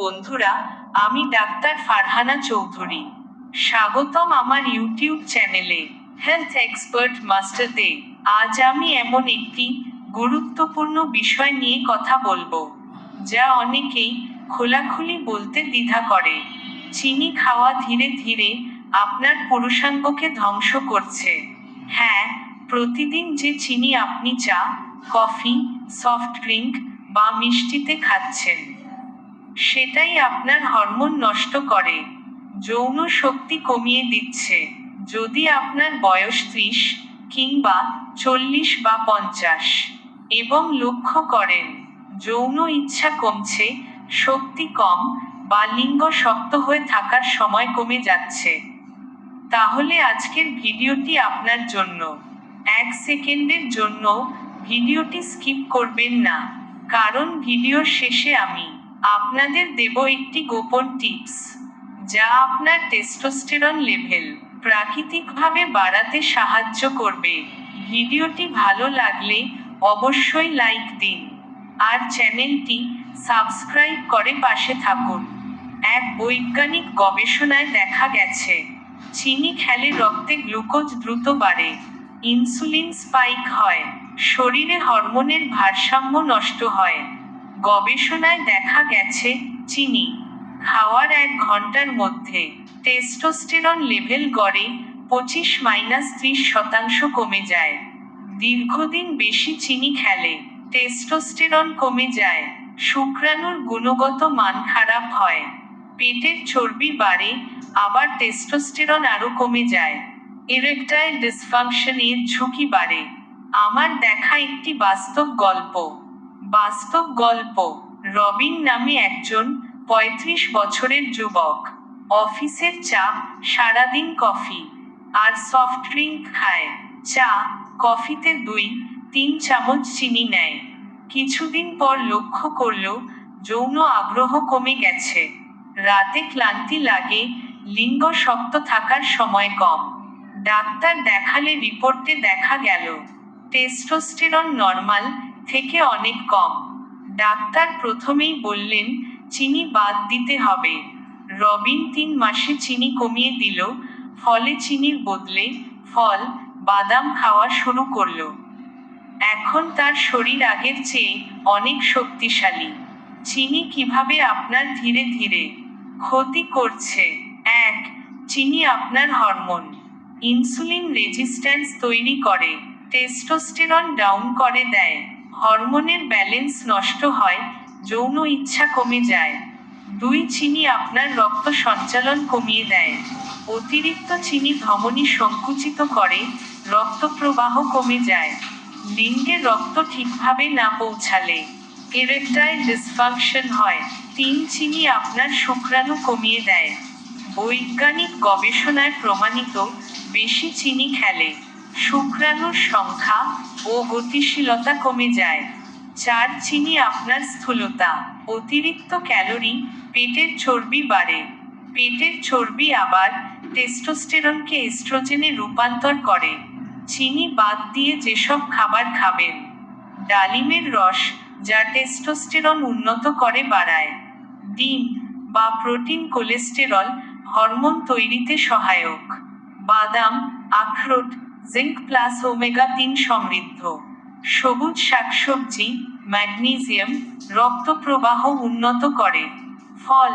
বন্ধুরা, আমি ডাক্তার ফারহানা চৌধুরী। স্বাগতম আমার ইউটিউব চ্যানেলে হেলথ এক্সপার্ট মাস্টারতে আজ আমি এমন একটি গুরুত্বপূর্ণ বিষয় নিয়ে কথা বলব, যা অনেকেই খোলাখুলি বলতে দ্বিধা করে। চিনি খাওয়া ধীরে ধীরে আপনার পুরুষাঙ্গকে ধ্বংস করছে। হ্যাঁ প্রতিদিন যে চিনি আপনি চা, কফি সফট ড্রিঙ্ক বা মিষ্টিতে খাচ্ছেন। সেটাই আপনার হরমোন নষ্ট করে, যৌন শক্তি কমিয়ে দিচ্ছে। যদি আপনার বয়স ত্রিশ কিংবা চল্লিশ বা পঞ্চাশ এবং লক্ষ্য করেন, যৌন ইচ্ছা কমছে, শক্তি কম বা লিঙ্গ শক্ত হয়ে থাকার সময় কমে যাচ্ছে, তাহলে আজকের ভিডিওটি আপনার জন্য। এক সেকেন্ডের জন্য ভিডিওটি স্কিপ করবেন না। কারণ ভিডিওর শেষে আমি আপনাদের দেব একটি গোপন টিপস, যা আপনার টেস্টোস্টেরন লেভেল প্রাকৃতিকভাবে বাড়াতে সাহায্য করবে। ভিডিওটি ভালো লাগলে অবশ্যই লাইক দিন আর চ্যানেলটি সাবস্ক্রাইব করে পাশে থাকুন। এক বৈজ্ঞানিক গবেষণায় দেখা গেছে, চিনি খেলে রক্তে গ্লুকোজ দ্রুত বাড়ে, ইনসুলিন স্পাইক হয়। শরীরে হরমোনের ভারসাম্য নষ্ট হয়। গবেষণায় দেখা গেছে, চিনি খাওয়ার এক ঘণ্টার মধ্যে টেস্টোস্টেরন লেভেল গড়ে পঁচিশ মাইনাস ত্রিশ শতাংশ কমে যায়। দীর্ঘদিন বেশি চিনি খেলে টেস্টোস্টেরন কমে যায়, শুক্রাণুর গুণগত মান খারাপ হয়। পেটের চর্বি বাড়ে, আবার টেস্টোস্টেরন আরও কমে যায়। ইরেকটাইল ডিসফাংশন এর ঝুঁকি বাড়ে। আমার দেখা একটি বাস্তব গল্প। বাস্তব গল্প। রবিন নামে একজন পঁয়ত্রিশ বছরের যুবক। অফিসের চা সারাদিন কফি আর সফট ড্রিঙ্ক খায়। চা কফিতে দুই, তিন চামচ চিনি নেয়। কিছুদিন পর লক্ষ্য করল যৌন আগ্রহ কমে গেছে। রাতে ক্লান্তি লাগে, লিঙ্গ শক্ত থাকার সময় কম। ডাক্তার দেখালে রিপোর্টে দেখা গেল টেস্টোস্টেরন নর্মাল থেকে অনেক কম। ডাক্তার প্রথমেই বললেন, চিনি বাদ দিতে হবে। রবিন তিন মাসে চিনি কমিয়ে দিল, ফলে চিনির বদলে ফল, বাদাম খাওয়া শুরু করল। এখন তার শরীর আগের চেয়ে অনেক শক্তিশালী। চিনি কীভাবে আপনার ধীরে ধীরে ক্ষতি করছে? এক, চিনি আপনার হরমোন। ইনসুলিন রেজিস্ট্যান্স তৈরি করে। টেস্টোস্টেরন ডাউন করে দেয়। হরমোনের ব্যালেন্স নষ্ট হয়, যৌন ইচ্ছা কমে যায়। দুই চিনি আপনার রক্ত সঞ্চালন কমিয়ে দেয়। অতিরিক্ত চিনি ধমনী সংকুচিত করে রক্ত প্রবাহ কমে যায়। লিঙ্গে রক্ত ঠিকভাবে না পৌঁছালে ইরেকটাইল ডিসফাংশন হয়। তিন চিনি আপনার শুক্রাণু কমিয়ে দেয়। বৈজ্ঞানিক গবেষণায় প্রমাণিত, বেশি চিনি খেলে। শুক্রাণুর সংখ্যা ও গতিশীলতা কমে যায় চার চিনি আপনার স্থূলতা। অতিরিক্ত ক্যালোরি পেটের চর্বি বাড়ে। পেটের চর্বি আবার টেস্টোস্টেরনকে এস্ট্রোজেনে রূপান্তর করে। চিনি বাদ দিয়ে যেসব খাবার খাবেন, ডালিমের রস যা টেস্টোস্টেরন উন্নত করে বাড়ায়। ডিম বা প্রোটিন কোলেস্টেরল হরমোন তৈরিতে সহায়ক। বাদাম, আখরোট জিঙ্ক প্লাস ওমেগা তিন সমৃদ্ধ। সবুজ শাকসবজি ম্যাগনেসিয়াম রক্ত প্রবাহ উন্নত করে। ফল,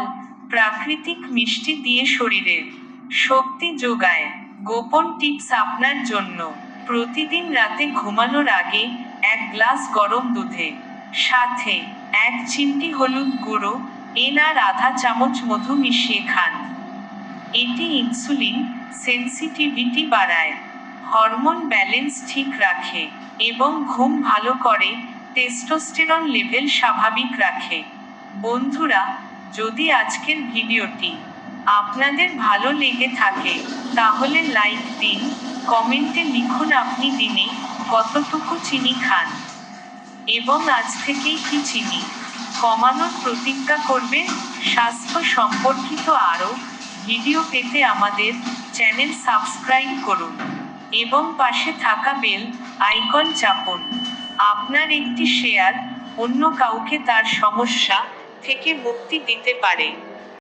প্রাকৃতিক মিষ্টি দিয়ে শরীরের শক্তি যোগায়। গোপন টিপস আপনার জন্য। প্রতিদিন রাতে ঘুমানোর আগে এক গ্লাস গরম দুধে। সাথে এক চিমটি হলুদ গুঁড়ো, এন আর আধা চামচ মধু মিশিয়ে খান। এটি ইনসুলিন সেন্সিটিভিটি বাড়ায়। হরমোন ব্যালেন্স ঠিক রাখে এবং ঘুম ভালো করে, টেস্টোস্টেরন লেভেল স্বাভাবিক রাখে। বন্ধুরা, যদি আজকের ভিডিওটি আপনাদের ভালো লেগে থাকে, তাহলে লাইক দিন, কমেন্টে লিখুন আপনি দিনে কতটুকু চিনি খান। এবং আজ থেকেই কি চিনি? কমানোর প্রতিজ্ঞা করবে স্বাস্থ্য সম্পর্কিত আরও ভিডিও পেতে আমাদের চ্যানেল সাবস্ক্রাইব করুন। এবং পাশে থাকা বেল আইকন চাপুন। আপনার একটি শেয়ার অন্য কাউকে তার সমস্যা থেকে মুক্তি দিতে পারে।